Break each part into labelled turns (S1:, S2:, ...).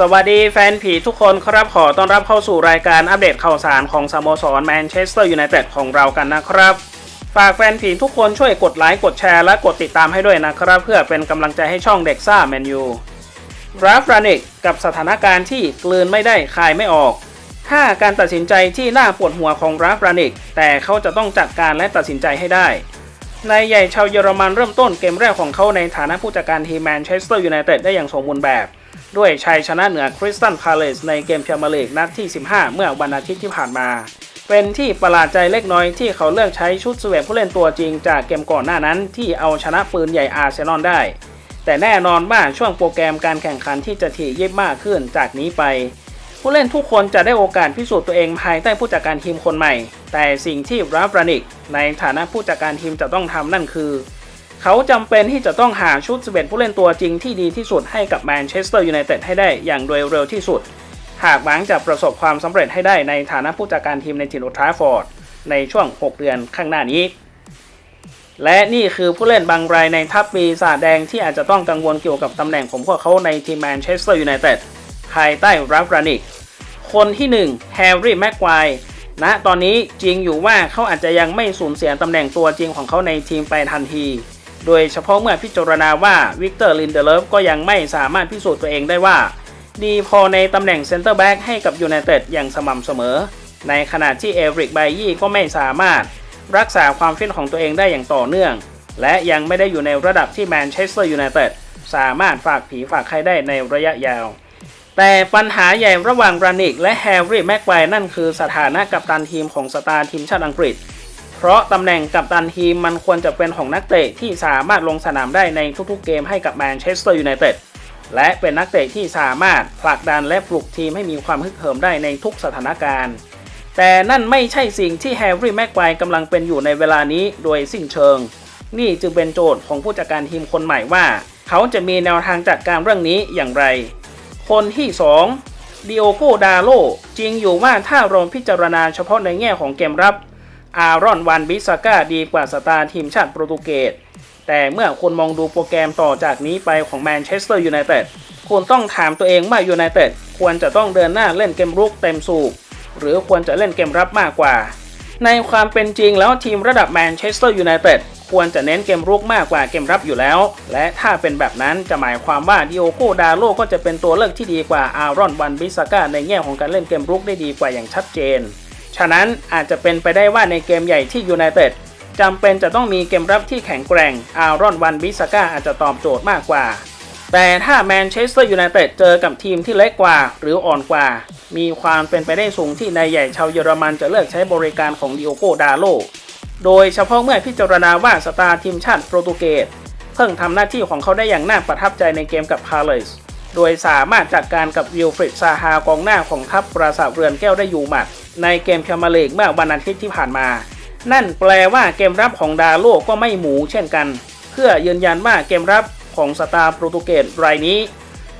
S1: สวัสดีแฟนผีทุกคนครับขอต้อนรับเข้าสู่รายการอัปเดตข่าวสารของสโมสรแมนเชสเตอร์ยูไนเต็ดของเรากันนะครับ ฝากแฟนผีทุกคนช่วยกดไลค์กดแชร์และกดติดตามให้ด้วยนะครับ เพื่อเป็นกำลังใจให้ช่องเด็กซ่าแมนยูราฟรานิกกับสถานการณ์ที่กลืนไม่ได้คายไม่ออกถ้าการตัดสินใจที่น่าปวดหัวของราฟรานิก แต่เขาจะต้องจัดการและตัดสินใจให้ได้นายใหญ่ชาวเยอรมันเริ่มต้นเกมแรกของเขาในฐานะผู้จัดการทีมแมนเชสเตอร์ยูไนเต็ดได้อย่างสมบูรณ์แบบ ด้วยชัยชนะเหนือคริสตันพาเลสในเกมพรีเมียร์ลีกนัดที่ 15 เมื่อวันอาทิตย์ที่ผ่านมา เป็นที่ประหลาดใจเล็กน้อยที่เขาเลือกใช้ชุดสเวตผู้เล่นตัวจริงจากเกมก่อนหน้านั้นที่เอาชนะปืนใหญ่อาร์เซนอลได้ แต่แน่นอนว่าช่วงโปรแกรมการแข่งขันที่จะถี่ยิบมากขึ้นจากนี้ไป ผู้เล่นทุกคนจะได้โอกาสพิสูจน์ตัวเองภายใต้ผู้จัดการทีมคนใหม่ แต่สิ่งที่ราฟรานิกในฐานะผู้จัดการทีมจะต้องทำนั่นคือ เขาจำเป็นที่จะต้องหาชุด 11 ผู้เล่นตัวจริงที่ดีที่สุดให้กับแมนเชสเตอร์ยูไนเต็ดให้ได้อย่างโดยเร็วที่สุด หากหวังจะประสบความสำเร็จให้ได้ในฐานะผู้จัดการทีมในถิ่นโอลด์ทราฟอร์ดในช่วง 6 เดือนข้างหน้านี้ และนี่คือผู้เล่นบางรายในทัพปีศาจแดงที่อาจจะต้องกังวลเกี่ยวกับตำแหน่งของพวกเขาในทีมแมนเชสเตอร์ยูไนเต็ดภายใต้ราฟรานิกคนที่ 1 แฮร์รี่แม็กควายณตอนนี้จริงอยู่ว่าเขาอาจจะยังไม่สูญเสียตำแหน่งตัวจริงของเขาในทีมไปทันที โดยเฉพาะเมื่อพิจารณาว่าวิกเตอร์ลินเดเลฟก็ยังไม่สามารถพิสูจน์ตัวเองได้ว่า ดีพอในตำแหน่งเซนเตอร์แบ็กให้กับยูไนเต็ดอย่างสม่ำเสมอ ในขณะที่เอริกไบยี่ก็ไม่สามารถรักษาความฟิตของตัวเองได้อย่างต่อเนื่อง และยังไม่ได้อยู่ในระดับที่แมนเชสเตอร์ยูไนเต็ดสามารถฝากผีฝากใครได้ในระยะยาว แต่ปัญหาใหญ่ระหว่างรานิกและแฮร์รี่แม็กไกวนั่นคือสถานะกัปตันทีมของสตาร์ทีมชาติอังกฤษ เพราะตำแหน่งกัปตันทีมมันควรจะเป็นของนักเตะที่สามารถลงสนามได้ในทุกๆเกมให้กับแมนเชสเตอร์ยูไนเต็ดและเป็นนักเตะที่สามารถผลักดันและปลุกทีมให้มีความฮึกเหิมได้ในทุกสถานการณ์ แต่นั่นไม่ใช่สิ่งที่แฮร์รี่แม็กไกวกำลังเป็นอยู่ในเวลานี้โดยสิ้นเชิง นี่จึงเป็นโจทย์ของผู้จัดการทีมคนใหม่ว่า เขาจะมีแนวทางจัดการเรื่องนี้อย่างไร คนที่ 2ดิโอโกดาโลจริงอยู่ว่าถ้าเราพิจารณาเฉพาะในแง่ของเกมรับ อารอนวันบิสก้าดีกว่าสตาร์ทีมชาติโปรตุเกส แต่เมื่อคุณมองดูโปรแกรมต่อจากนี้ไปของแมนเชสเตอร์ยูไนเต็ดคุณต้องถามตัวเองว่ายูไนเต็ดควรจะต้องเดินหน้าเล่นเกมรุกเต็มสูบหรือควรจะเล่นเกมรับมากกว่า ในความเป็นจริงแล้วทีมระดับแมนเชสเตอร์ยูไนเต็ดควรจะเน้นเกมรุกมากกว่าเกมรับอยู่แล้ว และถ้าเป็นแบบนั้นจะหมายความว่าดิโอโกดาโลก็จะเป็นตัวเลือกที่ดีกว่าอารอนวันบิสก้าในแง่ของการเล่นเกมรุกได้ดีกว่าอย่างชัดเจน ฉะนั้นอาจจะเป็นไปได้ว่าในเกมใหญ่ที่ยูไนเต็ดจำเป็นจะต้องมีเกมรับที่แข็งแกร่ง อารอนวันบิสก้าอาจจะตอบโจทย์มากกว่า แต่ถ้าแมนเชสเตอร์ยูไนเต็ดเจอกับทีมที่เล็กกว่าหรืออ่อนกว่า มีความเป็นไปได้สูงที่นายใหญ่ชาวเยอรมันจะเลือกใช้บริการของดิโอโกดาโล โดยเฉพาะเมื่อพิจารณาว่าสตาร์ทีมชาติโปรตุเกสเพิ่งทำหน้าที่ของเขาได้อย่างน่าประทับใจในเกมกับพาเลส โดยสามารถจัดการกับวิลฟริดซาฮากองหน้าของทัพปราสาทเรือนแก้วได้อยู่หมัด ในเกมพรีเมียร์ลีกเมื่อวันอาทิตย์ที่ผ่านมา นั่นแปลว่าเกมรับของดาโลก็ไม่หมูเช่นกัน เพื่อยืนยันว่าเกมรับของสตาร์โปรตุเกสรายนี้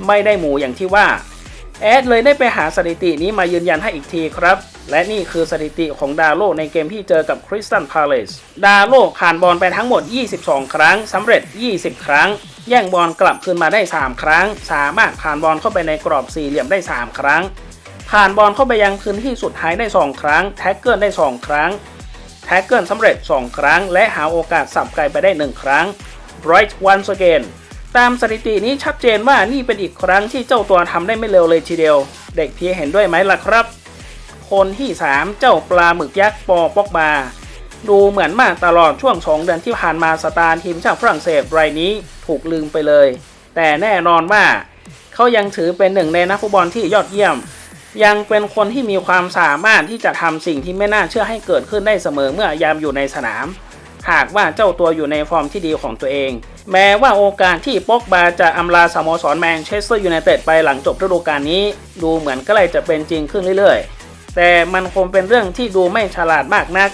S1: ไม่ได้หมูอย่างที่ว่าแอดเลยได้ไปหาสถิตินี้มายืนยันให้อีกทีครับ และนี่คือสถิติของดาโลในเกมที่เจอกับคริสตันพาเลสดาโลผ่านบอลไปทั้งหมด 22 ครั้งสำเร็จ 20 ครั้ง แย่งบอลกลับคืนมาได้ 3 ครั้ง สามารถผ่านบอลเข้าไปในกรอบสี่เหลี่ยมได้ 3 ครั้ง ผ่านบอลเข้าไปยังพื้นที่สุดท้ายได้ 2 ครั้ง แท็กเกิลได้ 2 ครั้ง แท็กเกิลสำเร็จ 2 ครั้ง และหาโอกาสสับไกลไปได้ 1 ครั้ง Bright once again ตามสถิตินี้ชัดเจนว่านี่เป็นอีกครั้งที่เจ้าตัวทำได้ไม่เร็วเลยทีเดียว เด็กเพียเห็นด้วยไหมล่ะครับ คนที่ 3 เจ้าปลาหมึกยักษ์ปอปอกบาดูเหมือนมากตลอดช่วง 2 เดือนที่ผ่านมาสตาร์ทีมชาติฝรั่งเศสรายนี้ถูกลืมไปเลย แต่แน่นอนว่า เขายังถือเป็นหนึ่งในนักฟุตบอลที่ยอดเยี่ยม ยังเป็นคนที่มีความสามารถที่จะทำสิ่งที่ไม่น่าเชื่อให้เกิดขึ้นได้เสมอเมื่อยามอยู่ในสนาม หากว่าเจ้าตัวอยู่ในฟอร์มที่ดีของตัวเอง แม้ว่าโอกาสที่ป็อกบาจะอำลาสโมสรแมนเชสเตอร์ยูไนเต็ดไปหลังจบฤดูกาลนี้ ดูเหมือนใกล้จะเป็นจริงขึ้นเรื่อยๆ แต่มันคงเป็นเรื่องที่ดูไม่ฉลาดมากนัก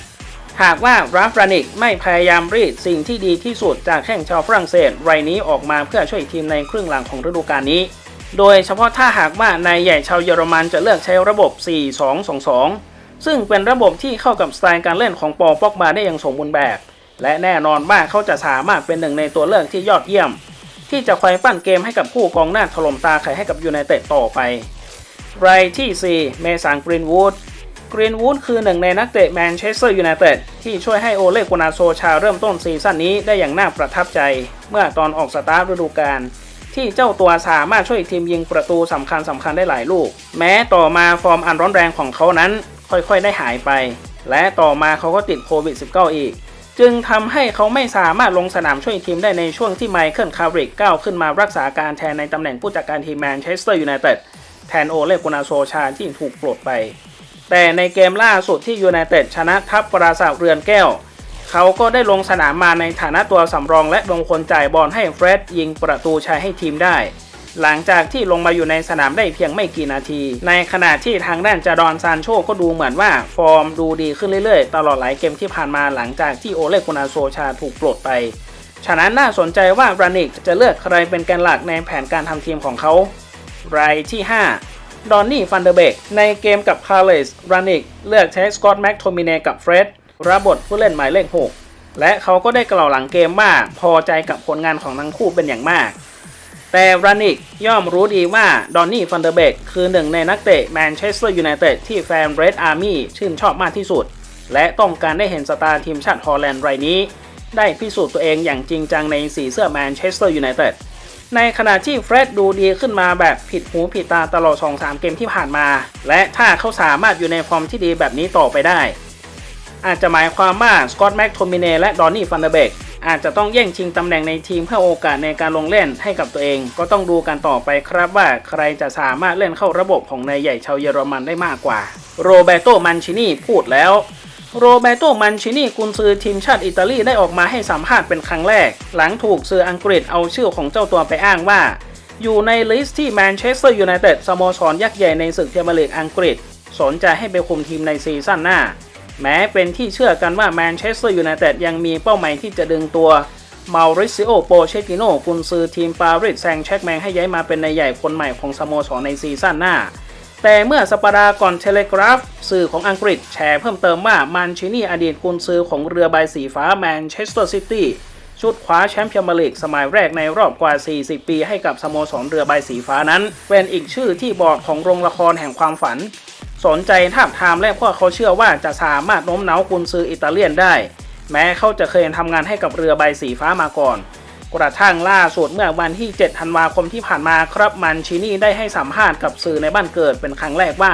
S1: หากว่าราฟรานิกไม่พยายามรีดสิ่งที่ดีที่สุดจากแข่งชาวฝรั่งเศสรายนี้ออกมาเพื่อช่วยทีมในครึ่งหลังของฤดูกาลนี้ โดยเฉพาะถ้าหากว่านายใหญ่ชาวเยอรมันจะเลือกใช้ระบบ 4-2-2-2 ซึ่งเป็นระบบที่เข้ากับสไตล์การเล่นของปอปอกบาได้อย่างสมบูรณ์แบบ และแน่นอนว่าเขาจะสามารถเป็นหนึ่งในตัวเลือกที่ยอดเยี่ยม ที่จะคอยปั้นเกมให้กับผู้กองหน้าถล่มตาไขให้กับยูไนเต็ดต่อไป รายที่ 4 เมสันกรีนวูดกรีนวูดคือหนึ่งในนักเตะแมนเชสเตอร์ยูไนเต็ดที่ช่วยให้โอเล่กุนาโซชาเริ่มต้นซีซั่นนี้ได้อย่างน่าประทับใจ เมื่อตอนออกสตาร์ทฤดูกาล ที่เจ้าตัวสามารถช่วยทีมยิงประตูสำคัญสำคัญได้หลายลูก แม้ต่อมาฟอร์มอันร้อนแรงของเขานั้น ค่อยๆได้หายไป และต่อมาเขาก็ติดโควิด -19 อีก จึงทำให้เขาไม่สามารถลงสนามช่วยทีมได้ในช่วงที่ไมเคิลคาริกก้าวขึ้นมารักษาการแทนในตำแหน่งผู้จัดการทีมแมนเชสเตอร์ยูไนเต็ดแทนโอเล่กุนาโซชาที่ถูกปลดไป แต่ในเกมล่าสุดที่ยูไนเต็ดชนะทัพปราสาทเรือนแก้ว เขาก็ได้ลงสนามมาในฐานะตัวสำรองและลงคนจ่ายบอลให้เฟรดยิงประตูชัยให้ทีมได้ หลังจากที่ลงมาอยู่ในสนามได้เพียงไม่กี่นาที ในขณะที่ทางด้านจาดอนซานโชก็ดูเหมือนว่าฟอร์มดูดีขึ้นเรื่อยๆ ตลอดหลายเกมที่ผ่านมาหลังจากที่โอเลกุนาโซชาถูกปลดไป ฉะนั้นน่าสนใจว่าบรานิกจะเลือกใครเป็นแกนหลักในแผนการทำทีมของเขารายที่ 5ดอนนี่ฟันเดอร์เบกในเกมกับคาร์เลสรานิก เลือกใช้สกอตแม็กโทมิเนกับเฟรด รับบทผู้เล่นหมายเลข 6 และเขาก็ได้กล่าวหลังเกมว่าพอใจกับผลงานของทั้งคู่เป็นอย่างมาก แต่รานิกย่อมรู้ดีว่าดอนนี่ฟันเดอร์เบกคือหนึ่งในนักเตะแมนเชสเตอร์ยูไนเต็ดที่แฟนเรดอาร์มี่ชื่นชอบมากที่สุด และต้องการได้เห็นสตาร์ทีมชาติฮอลแลนด์รายนี้ ได้พิสูจน์ตัวเองอย่างจริงจังในสีเสื้อแมนเชสเตอร์ยูไนเต็ดในขณะที่เฟรดดูดีขึ้นมาแบบผิดหูผิดตาตลอด 2-3 เกมที่ผ่านมา และถ้าเขาสามารถอยู่ในฟอร์มที่ดีแบบนี้ต่อไปได้ อาจจะหมายความว่าสกอตแม็กโทมิเนและดอนนี่ฟันเดเบกอาจจะต้องแย่งชิงตำแหน่งในทีมเพื่อโอกาสในการลงเล่นให้กับตัวเอง ก็ต้องดูกันต่อไปครับว่าใครจะสามารถเล่นเข้าระบบของนายใหญ่ชาวเยอรมันได้มากกว่า โรเบโตมันชินีพูดแล้วโรเบโตมันชินีกุนซือทีมชาติอิตาลีได้ออกมาให้สัมภาษณ์เป็นครั้งแรก หลังถูกสื่ออังกฤษเอาชื่อของเจ้าตัวไปอ้างว่า อยู่ในลิสต์ที่แมนเชสเตอร์ยูไนเต็ดสโมสรยักษ์ใหญ่ในศึกพรีเมียร์ลีกอังกฤษ สนใจให้ไปคุมทีมในซีซั่นหน้า แม้เป็นที่เชื่อกันว่าแมนเชสเตอร์ยูไนเต็ดยังมีเป้าหมายที่จะดึงตัวมาริซิโอโปเชติโนกุนซือทีมปารีสแซงต์แชกแมงให้ย้ายมาเป็นนายใหญ่คนใหม่ของสโมสรในซีซั่นหน้า แต่เมื่อสัปดาห์ก่อนเทเลกราฟ สื่อของอังกฤษแชร์เพิ่มเติมว่ามันชินีอดีตกุนซือของเรือใบสีฟ้าแมนเชสเตอร์ซิตี้ชุดคว้าแชมป์พรีเมียร์ลีกสมัยแรกในรอบกว่า 40 ปีให้กับสโมสรเรือใบสีฟ้านั้น เป็นอีกชื่อที่บอร์ดของโรงละครแห่งความฝัน สนใจทาบทามและเพราะเขาเชื่อว่าจะสามารถโน้มน้าวกุนซืออิตาเลียนได้ แม้เขาจะเคยทำงานให้กับเรือใบสีฟ้ามาก่อน กระทั่งล่าสุดเมื่อวันที่ 7 ธันวาคมที่ผ่านมาครับมันชินี่ได้ให้สัมภาษณ์กับสื่อในบ้านเกิดเป็นครั้งแรกว่า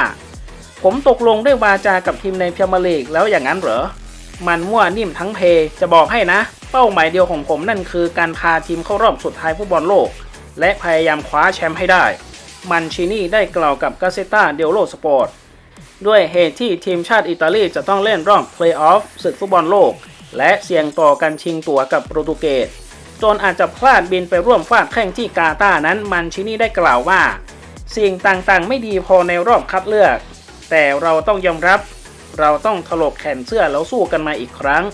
S1: ผมตกลงด้วยวาจากับทีมในพรีเมียร์ลีกแล้วอย่างนั้นเหรอ มันมั่วนิ่มทั้งเพจะบอกให้นะ เป้าหมายเดียวของผมนั่นคือการพาทีมเข้ารอบสุดท้ายฟุตบอลโลก และพยายามคว้าแชมป์ให้ได้ มันชินี่ได้กล่าวกับกาเซตาเดลโลสปอร์ต ด้วยเหตุที่ทีมชาติอิตาลีจะต้องเล่นรอบเพลย์ออฟศึกฟุตบอลโลก และเสี่ยงต่อการชิงตั๋วกับโปรตุเกสจนอาจจะพลาดบินไปร่วมฟาดแข่งที่กาตาร์นั้นมันชินี่ได้กล่าวว่า สิ่งต่างๆ ไม่ดีพอในรอบคัดเลือก แต่เราต้องยอมรับ เราต้องถลกแขนเสื้อแล้วสู้กันมาอีกครั้ง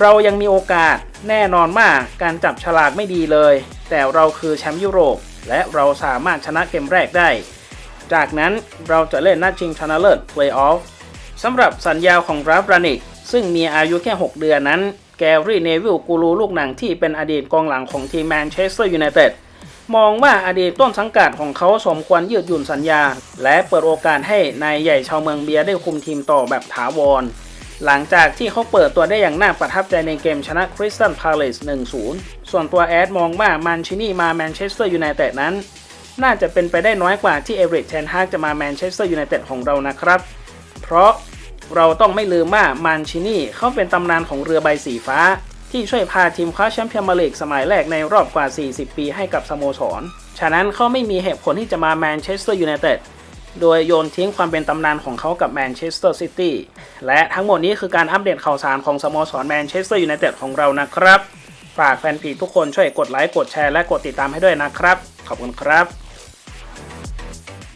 S1: เรายังมีโอกาสแน่นอนมากการจับฉลากไม่ดีเลย แต่เราคือแชมป์ยุโรป และเราสามารถชนะเกมแรกได้ จากนั้นเราจะเล่นนัดชิงชนะเลิศเพลย์ออฟสำหรับสัญญาของราฟรานิกซึ่งมีอายุแค่ 6 เดือนนั้น แกรี่เนวิลกูรูลูกหนังที่เป็นอดีตกองหลังของทีมแมนเชสเตอร์ยูไนเต็ดมองว่าอดีตต้นสังกัดของเขาสมควรยืดหยุ่นสัญญา และเปิดโอกาสให้นายใหญ่ชาวเมืองเบียร์ได้คุมทีมต่อแบบถาวร หลังจากที่เขาเปิดตัวได้อย่างน่าประทับใจในเกมชนะคริสตันพาเลส1-0 ส่วนตัวแอดมองว่ามันชินี่มาแมนเชสเตอร์ยูไนเต็ดนั้น น่าจะเป็นไปได้น้อยกว่าที่เอเวอเรตเทนฮากจะมาแมนเชสเตอร์ยูไนเต็ดของเรานะครับ เพราะเราต้องไม่ลืมว่ามันชินี่เขาเป็นตำนานของเรือใบสีฟ้า ที่ช่วยพาทีมคว้าแชมป์พรีเมียร์ลีกสมัยแรกในรอบกว่า 40 ปีให้กับสโมสร ฉะนั้นเขาไม่มีเหตุผลที่จะมาแมนเชสเตอร์ยูไนเต็ดโดยโยนทิ้งความเป็นตำนานของเขากับแมนเชสเตอร์ซิตี้ และทั้งหมดนี้คือการอัปเดตข่าวสารของสโมสรแมนเชสเตอร์ยูไนเต็ดของเรานะครับ ฝากแฟนเพจทุกคนช่วยกดไลค์ กดแชร์ และกดติดตามให้ด้วยนะครับ ขอบคุณครับ